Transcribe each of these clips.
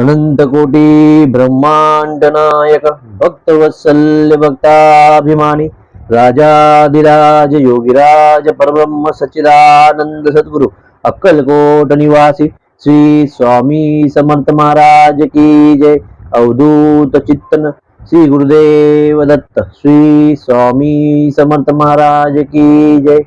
अनंतकोटी ब्रह्मांड नायक भक्तवत्सल्य भक्ताभिमानी राजाधिराज योगिराज परब्रह्म सच्चिदानंद सद्गुरु अक्कलकोट निवासी श्री स्वामी समर्थ महाराज की जय अवधूत चित्तन श्री गुरुदेव दत्त श्री स्वामी समर्थ महाराज की जय।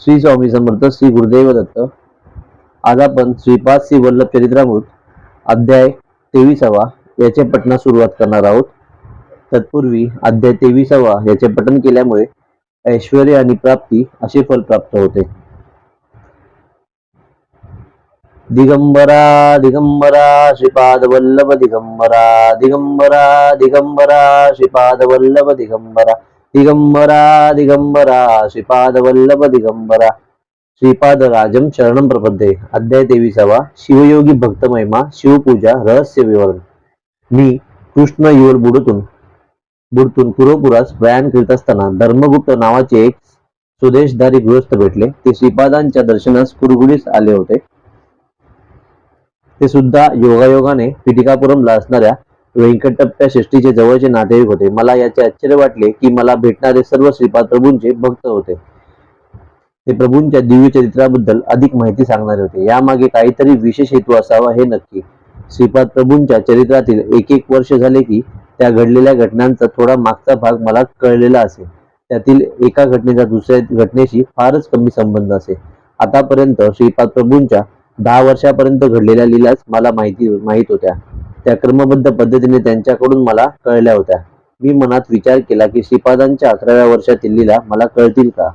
श्री स्वामी समर्थ श्री गुरुदेव दत्त आज आपण श्रीपाद श्री वल्लभ चरित्रामृत अध्याय तेविसावा याचे पठणास सुरुवात करणार आहोत. तत्पूर्वी अध्याय तेविसावा याचे पठण केल्यामुळे ऐश्वर आणि प्राप्ती असे फल प्राप्त होते. दिगंबरा दिगंबरा श्रीपाद वल्लभ दिगंबरा दिगंबरा दिगंबरा श्रीपाद वल्लभ दिगंबरा दिगंबरा दिगंबरा श्रीपाद वल्लभ दिगंबरा श्रीपाद राजम शरणम प्रपद्ये अध्याय तेविसावा शिवयोगी भक्त महिमा शिवपूजा रहस्य विवरण मी कृष्ण युवर बुडतून बुडतून पुरोपुरास प्रयाण करीत असताना धर्मगुप्त नावाचे एक स्वदेशधारी गृहस्थ भेटले ते श्रीपादांच्या दर्शनास कुरगुडीस आले होते ते सुद्धा योगायोगाने पिटिकापुरमला असणाऱ्या व्यंकटप्प्या षष्टीचे जवळचे नातेवाईक होते मला याचे आश्चर्य वाटले की मला भेटणारे सर्व श्रीपाद प्रभूंचे भक्त होते ते प्रभूंच्या दिव्य चरित्राबद्दल अधिक माहिती सांगणारे होते. यामागे काहीतरी विशेष हेतू असावा हे नक्की. श्रीपाद प्रभूंच्या चरित्रातील एक एक वर्ष झाले की त्या घडलेल्या घटनांचा थोडा मागचा भाग मला कळलेला असे त्यातील एका घटनेचा दुसऱ्या घटनेशी फारच कमी संबंध असे आतापर्यंत श्रीपाद प्रभूंच्या दहा वर्षापर्यंत घडलेल्या लीलाच मला माहिती माहीत होत्या. त्या क्रमबद्ध पद्धतीने त्यांच्याकडून मला कळल्या होत्या. मी मनात विचार केला की श्रीपादांच्या अकराव्या वर्षातील लीला मला कळतील का?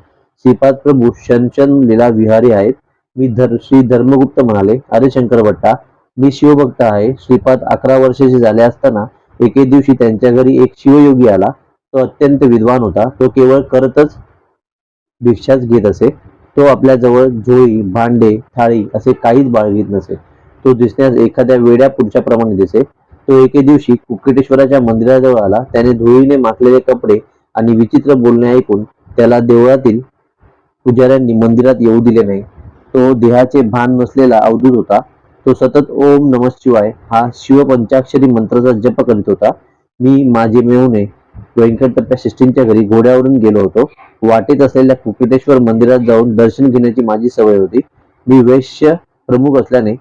श्रीपाद प्रभू शंचन लीला विहारी आहेत. मी धर श्री धर्मगुप्त म्हणाले. अरे शंकर भट्टा मी शिवभक्त आहे. श्रीपाद अकरा वर्षाचे झाले असताना एके दिवशी त्यांच्या घरी एक शिवयोगी आला. तो अत्यंत विद्वान होता. तो केवळ करतच भिक्षाच घेत असे. तो आपल्या जवळ झोळी भांडे थाळी असे काहीच बाळगीत नसे. तो दिसण्यास एखाद्या वेड्या पुरुषाप्रमाणे दिसे. तो एके दिवशी कुक्केटेश्वराच्या मंदिराजवळ आला. त्याने धुळीने माखलेले कपडे आणि विचित्र बोलणे ऐकून त्याला देवळातील पुजाऱ्यांनी मंदिरात येऊ दिले नाही. तो देहाचे भान नसलेला अवधूत होता. तो सतत ओम नम शिवाय हा शिवपंचाक्षरी मंत्राचा जप करीत होता. मी माझे मेहुणे व्यंकटप्प्या शिष्टींच्या घरी घोड्यावरून गेलो होतो. वाटेत असलेल्या कुकुटेश्वर मंदिरात जाऊन दर्शन घेण्याची माझी सवय होती. मी वैश्य प्रमुख असल्याने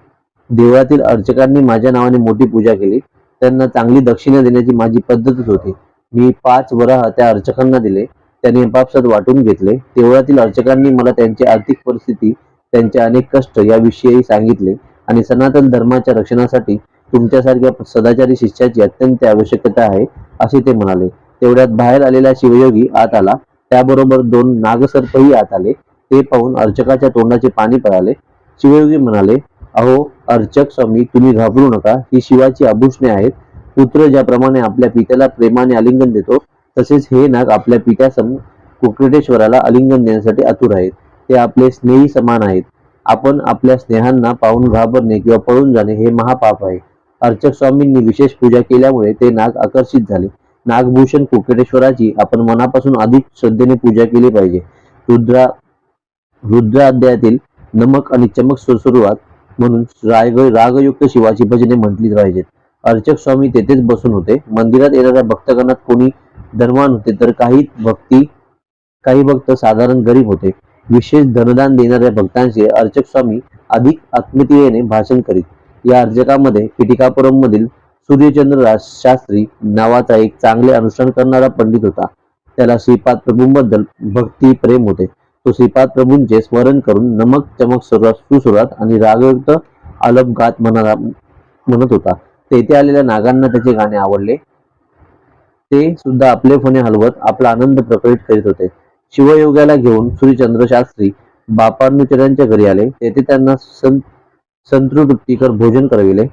देवळातील अर्चकांनी माझ्या नावाने मोठी पूजा केली. त्यांना चांगली दक्षिणा देण्याची माझी पद्धतच होती. मी पाच वराह त्या अर्चकांना दिले. त्यांनी आपापसात वाटून घेतले. तेवढ्यातील अर्चकांनी मला त्यांची आर्थिक परिस्थिती त्यांचे अनेक कष्ट याविषयी सांगितले आणि सनातन धर्माच्या रक्षणासाठी तुमच्यासारख्या सदाचारी शिष्याची अत्यंत आवश्यकता आहे असे ते म्हणाले. तेवढ्यात बाहेर आलेला शिवयोगी आत आला. त्याबरोबर दोन नागसर्पही आत आले. ते पाहून अर्चकाच्या तोंडाचे पाणी पळाले शिवयोगी म्हणाले अहो अर्चक स्वामी तुम्ही घाबरू नका. ही शिवाची आभूषणे आहेत. पुत्र ज्याप्रमाणे आपल्या पित्याला प्रेमाने आलिंगन देतो तसेच हे नाग आपल्या पित्यासम कुकटेश्वराला आलिंगन देण्यासाठी आतुर आहेत. ते आपले स्नेही समान आहेत. आपण आपल्या स्नेहांना पाहून घाबरणे किंवा पळून जाणे हे महापाप आहे. अर्चक स्वामींनी विशेष पूजा केल्यामुळे ते नाग आकर्षित झाले. नागभूषण कुकटेश्वराची आपण मनापासून अधिक श्रद्धेने पूजा केली पाहिजे. रुद्रा रुद्र अध्यायातील नमक आणि चमक सुरुवात म्हणून राग रागयुक्त शिवाची भजने म्हटली पाहिजेत. अर्चक स्वामी तेथेच बसून होते. मंदिरात येणाऱ्या भक्तगणात कोणी धनवान होते तर काही भक्ती काही भक्त साधारण गरीब होते. विशेष धनदान देणाऱ्या भक्तांचे अर्चक स्वामी अधिक आत्मीयतेने भाषण करीत. या अर्चकामध्ये पिटिकापुरम मधील सूर्यचंद्र राज शास्त्री नावाचा एक चांगले अनुष्ठान करणारा पंडित होता. त्याला श्रीपाद प्रभूंबद्दल भक्ती प्रेम होते. तो श्रीपाद प्रभूंचे स्मरण करून नमक चमक सुरुवात सुसुरात आणि रागयुक्त आलप गात म्हणा म्हणत होता. तेथे आलेल्या नागांना त्याचे गाणे आवडले. ते सुद्धा आपले आपलेपणे हलवत आपला आनंद प्रकटित करीत होते. शिवयोगाला घेऊन सूर्यचंद्र शास्त्री बापानुचरांच्या घरी आले. तेथे त्यांना संत संतृप्तीकर भोजन करविले.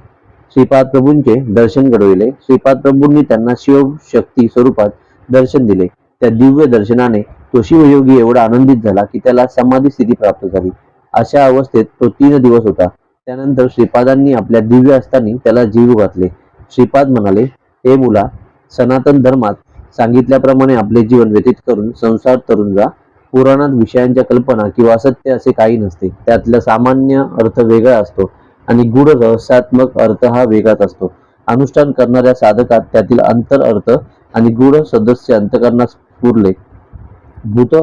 श्रीपाद प्रभूंचे दर्शन घडविले. श्रीपाद प्रभूंनी त्यांना शिवशक्ती स्वरूपात दर्शन दिले. त्या दिव्य दर्शनाने तो शिवयोगी एवढा आनंदित झाला की त्याला समाधी स्थिती प्राप्त झाली. अशा अवस्थेत तो तीन दिवस होता. त्यानंतर श्रीपादांनी आपल्या दिव्य असताना त्याला जीव घातले. श्रीपाद म्हणाले हे मुला सनातन धर्मात सांगितल्याप्रमाणे आपले जीवन व्यतीत करून संसार तरुण जा. पुराणात विषयांच्या कल्पना किंवा असत्य असे काही नसते. त्यातला सामान्य अर्थ वेगळा असतो आणि गूढ रहस्यात्मक अर्थ हा वेगळाच असतो. अनुष्ठान करणाऱ्या साधकात त्यातील अंतर अर्थ आणि गूढ सदस्य अंतकरणास पुरले. भूत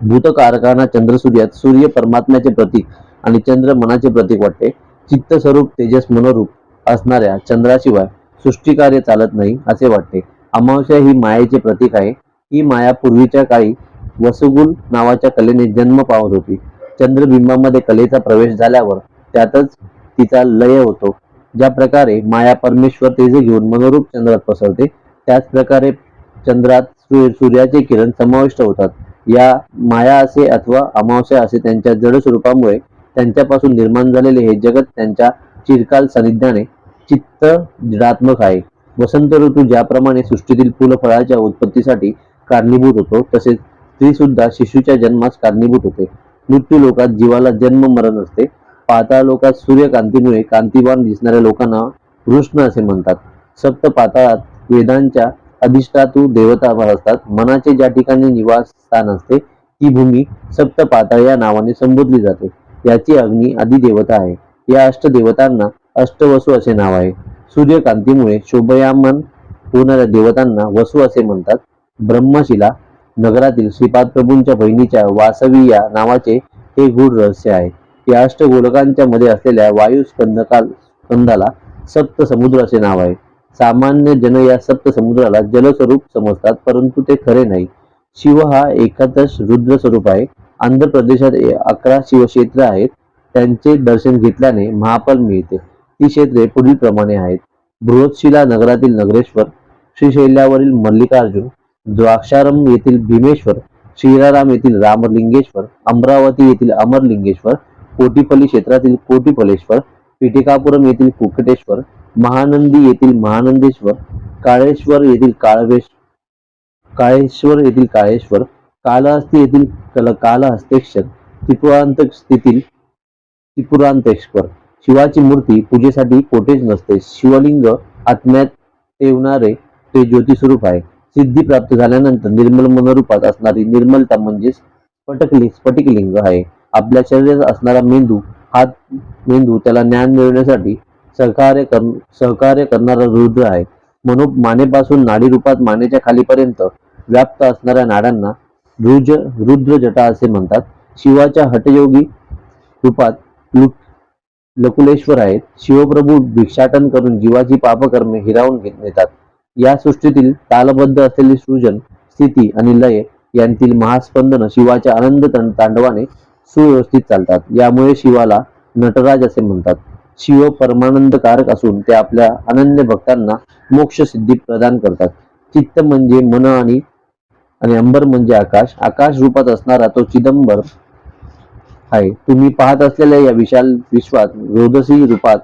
भूतकारकांना चंद्रसूर्यात सूर्य परमात्म्याचे प्रतीक आणि चंद्र मनाचे प्रतीक वाटते. चित्त स्वरूप तेजस मनोरूप असणाऱ्या चंद्राशिवाय सृष्टिकार्य चालत नाही असे वाटते. अमावस्या ही मायेचे प्रतीक आहे. ही माया पूर्वीच्या काळी वसुगुल नावाच्या कलेने जन्म पावत होती. चंद्रबिंबामध्ये कलेचा प्रवेश झाल्यावर त्यातच तिचा लय होतो. ज्या प्रकारे माया परमेश्वर तेज घेऊन मनोरूप चंद्रात पसरते त्याच प्रकारे चंद्रात सूर्याचे किरण समाविष्ट होतात. या माया असे अथवा अमावस्या असे त्यांच्या जड स्वरूपामुळे त्यांच्यापासून निर्माण झालेले हे जगत त्यांच्या चिरकाल सानिध्याने चित्त जडात्मक आहे. वसंत ऋतू ज्याप्रमाणे सृष्टीतील फुलफळाच्या उत्पत्तीसाठी कारणीभूत होतो तसेच स्त्री सुद्धा शिशूच्या जन्मास कारणीभूत होते. मृत्यू लोकात जीवाला जन्म मरण असते. पाताळ लोकात सूर्यकांतीमुळे कांतिवान दिसणाऱ्या लोकांना वृष्ण असे म्हणतात. सप्त पाताळात वेदांच्या अधिष्ठातू देवता असतात मनाचे ज्या ठिकाणी निवास स्थान असते ती भूमी सप्त पाताळ या नावाने संबोधली जाते. याची अग्नी देवता आहे. या अष्टदेवतांना अष्टवसू असे नाव आहे. सूर्यकांतीमुळे शोभयामान होणाऱ्या देवतांना वसू असे म्हणतात. ब्रह्मशिला नगरातील श्रीपाद प्रभूंच्या बहिणीच्या वासवी या नावाचे हे गूढ रहस्य आहे. या अष्टगोलकांच्या मध्ये असलेल्या वायू स्कंदकाल स्कंदाला सप्त समुद्र असे नाव आहे. सामान्य जन या सप्त समुद्राला जलस्वरूप समजतात परंतु ते खरे नाही. शिव हा एकादश रुद्र स्वरूप आहे. आंध्र प्रदेशात अकरा शिवक्षेत्र आहेत. त्यांचे दर्शन घेतल्याने महाफल मिळते. ही क्षेत्रे पुढील प्रमाणे आहेत. बृहत्शिला नगरातील नगरेश्वर श्रीशैल्यावरील मल्लिकार्जुन द्राक्षारम येथील भीमेश्वर श्रीराराम येथील रामलिंगेश्वर अमरावती येथील अमरलिंगेश्वर कोटीपल्ली क्षेत्रातील कोटीपलेश्वर पिटिकापुरम येथील कुकटेश्वर महानंदी येथील महानंदेश्वर काळेश्वर येथील काळवेश काळेश्वर येथील काळेश्वर कालहस्ती येथील कल कालहस्तेश्वर त्रिपुरांत येथील त्रिपुरांतेश्वर शिवाची मूर्ती पूजेसाठी कोठेच नसते. शिवलिंग आत्म्यात ठेवणारे ते ज्योतिस्वरूप आहे. सिद्धी प्राप्त झाल्यानंतर निर्मल मनोरूपात असणारी निर्मलता म्हणजे स्फटकलिंग स्फटिकलिंग आहे. आपल्या शरीरात असणारा मेंदू हा मेंदू त्याला ज्ञान मिळवण्यासाठी सहकार्य कर सहकार्य करणारा रुद्र आहे. म्हणून मानेपासून नाडी रूपात मानेच्या खालीपर्यंत व्याप्त असणाऱ्या नाड्यांना रुज रुद्र जटा असे म्हणतात. शिवाच्या हटयोगी रूपात लुट लकुलेश्वर आहेत. शिवप्रभू भिक्षाटन करून जीवाची पापकर्मे हिरावून घेत नेतात. या सृष्टीतील तालबद्ध असलेली सृजन स्थिती आणि लय यांतील महास्पंदन शिवाच्या आनंद तांडवाने सुव्यवस्थित चालतात. यामुळे शिवाला नटराज असे म्हणतात. शिव परमानंदकारक असून ते आपल्या अनन्य भक्तांना मोक्ष सिद्धी प्रदान करतात. चित्त म्हणजे मन आणि आणि अंबर म्हणजे आकाश. आकाश रूपात असणारा तो चिदंबर आहे. तुम्ही पाहत असलेल्या या विशाल विश्वात रोदसी रूपात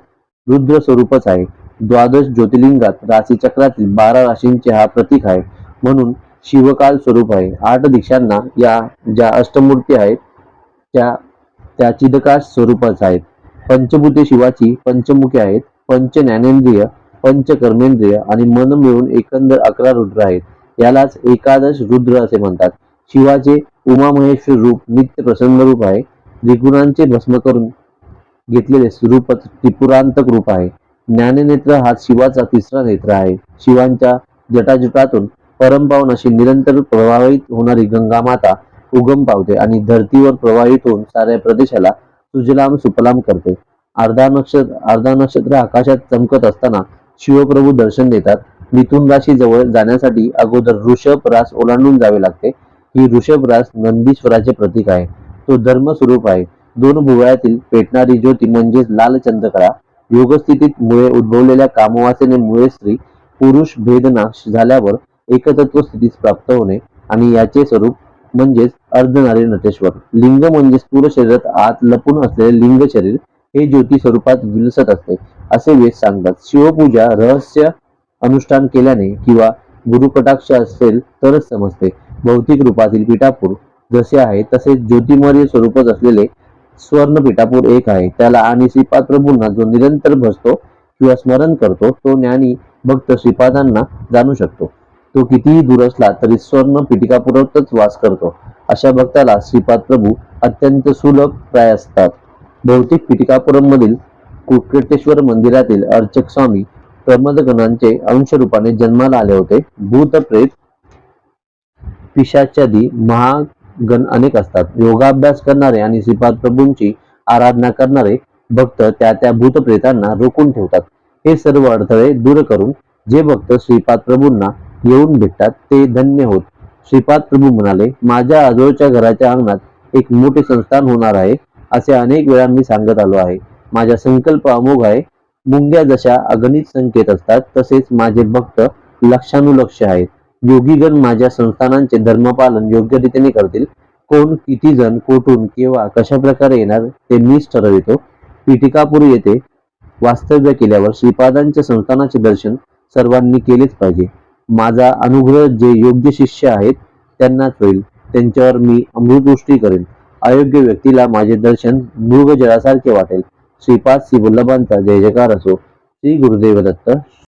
रुद्र स्वरूपच आहे. द्वादश ज्योतिर्लिंगात राशीचक्रातील बारा राशींचे हा प्रतीक आहे. म्हणून शिवकाल स्वरूप आहे. आठ दिशांना या ज्या अष्टमूर्ती आहेत त्या त्या चिदकाश स्वरूपच आहेत. पंचभूते शिवाची पंचमुखे आहेत. पंच ज्ञानेंद्रिय पंच कर्मेंद्रिय आणि मन मिळून एकंदर अकरा रुद्र आहेत. यालाच एकादश रुद्र असे म्हणतात. शिवाचे उमामहेश्वर रूप नित्य प्रसन्न रूप आहे. त्रिगुणांचे भस्म करून घेतलेले स्वरूपच त्रिपुरांतक रूप आहे. ज्ञाननेत्र हा शिवाचा तिसरा नेत्र आहे. शिवांच्या जटाजुटातून परमपावन अशी निरंतर प्रवाहित होणारी गंगा माता उगम पावते आणि धर्तीवर प्रवाहित होऊन साऱ्या प्रदेशाला सुजलाम सुपलाम करते. अर्धा नक्षत्र अर्धा नक्षत्र आकाशात चमकत असताना शिवप्रभू दर्शन देतात. मिथुन राशी जवळ जाण्यासाठी अगोदर ऋषभ रास ओलांडून जावे लागते. ही ऋषभ रास नंदीश्वराचे प्रतीक आहे. तो धर्म स्वरूप आहे. दोन भुवयातील पेटणारी ज्योती म्हणजेच लाल चंद्रकळा योगस्थितीत मुळे उद्भवलेल्या कामवासेने मुळे स्त्री पुरुष भेदनाश झाल्यावर एकतत्व स्थितीस प्राप्त होणे आणि याचे स्वरूप म्हणजेच अर्धनारी नटेश्वर. लिंग म्हणजे स्थूल शरीरात आत लपून असलेले लिंग शरीर हे ज्योती स्वरूपात विलसत असते असे वेद सांगतात. शिवपूजा रहस्य अनुष्ठान केल्याने किंवा गुरुकटाक्ष असेल तरच समजते. भौतिक रूपातील पिठापूर जसे आहे तसेच ज्योतिमय स्वरूपच असलेले स्वर्ण पिठापूर एक आहे. त्याला आणि श्रीपाद प्रभूंना जो निरंतर भसतो किंवा स्मरण करतो तो ज्ञानी भक्त श्रीपादांना जाणू शकतो. तो कितीही दूर असला तरी स्वर्ण पिटिकापुरतच वास करतो. अशा भक्ताला श्रीपाद प्रभू अत्यंत सुलभ प्राय असतात. भौतिक पिटिकापुरम मधील कुक्केटेश्वर मंदिरातील अर्चक स्वामी प्रमदगणांचे अंशरूपाने जन्माला आले होते. भूत प्रेत महा गण अनेक असतात. योगाभ्यास करणारे आणि श्रीपाद प्रभूंची आराधना करणारे भक्त त्या त्या भूतप्रेतांना रोखून ठेवतात. हे सर्व अडथळे दूर करून जे भक्त श्रीपाद प्रभूंना येऊन भेटतात ते धन्य होत. श्रीपाद प्रभू म्हणाले माझ्या आजोळच्या घराच्या अंगणात एक मोठे संस्थान होणार आहे असे अनेक वेळा मी सांगत आलो आहे. माझा संकल्प अमोघ आहे. मुंग्या जशा अगणित संकेत असतात तसेच माझे भक्त लक्षानुलक्ष आहेत. योगीगण माझ्या संस्थानांचे धर्मपालन योग्य रीतीने करतील. कोण किती जण कोठून किंवा कशा प्रकारे येणार ते मीच ठरवितो. पीठिकापूर येथे वास्तव्य केल्यावर श्रीपादांच्या संस्थानाचे दर्शन सर्वांनी केलेच पाहिजे. माझा अनुग्रह जे योग्य शिष्य आहेत त्यांनाच होईल. त्यांच्यावर मी अमृतवृष्टी करेन. अयोग्य व्यक्तीला माझे दर्शन मृगजळासारखे वाटेल. श्रीपाद श्री वल्लभांचा जय जयकार असो. श्री गुरुदेव दत्त